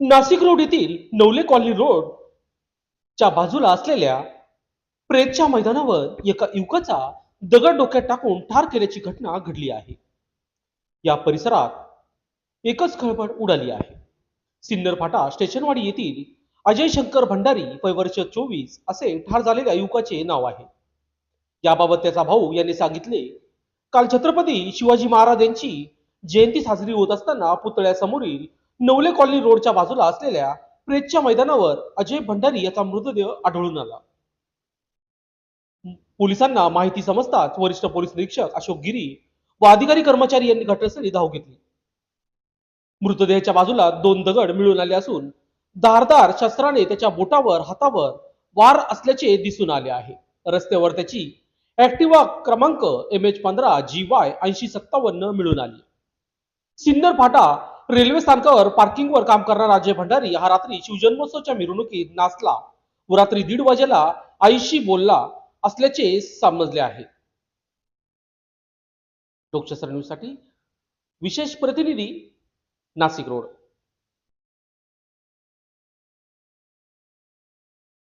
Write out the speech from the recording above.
Nashik road येथील Navale colony रोडच्या बाजूला असलेल्या प्रेतच्या मैदानावर एका युवकाचा दगड डोक्यात टाकून ठार केल्याची घटना घडली आहे. या परिसरात एकच खळबळ उडाली आहे. सिन्नर फाटा स्टेशनवाडी येथील अजय शंकर भंडारी वय वर्ष चोवीस असे ठार झालेल्या युवकाचे नाव आहे. याबाबत त्याचा भाऊ यांनी सांगितले काल छत्रपती शिवाजी महाराज यांची जयंती साजरी होत असताना पुतळ्यासमोरील नवले कॉलनी रोडच्या बाजूला असलेल्या प्रेतच्या मैदानावर अजय भंडारी याचा मृतदेह आढळून आला. पोलिसांना माहिती समजताच वरिष्ठ पोलीस निरीक्षक अशोक गिरी व अधिकारी कर्मचारी यांनी घटनास्थळी धाव घेतली. मृतदेहाच्या बाजूला दोन दगड मिळून आले असून धारदार शस्त्राने त्याच्या बोटावर हातावर वार असल्याचे दिसून आले आहे. रस्त्यावर त्याची ऍक्टिवा क्रमांक एम एच पंधरा जी वाय ऐंशी सत्तावन्न मिळून आली. सिन्नर फाटा रेल्वे स्थानकावर पार्किंगवर काम करणारा अजय भंडारी हा रात्री शिवजन्मोत्सवच्या मिरवणुकीत नाचला. व रात्री दीड वाजेला आईशी बोलला असल्याचे समजले आहे. लोकशास्त्र न्यूजसाठी विशेष प्रतिनिधी नाशिक रोड.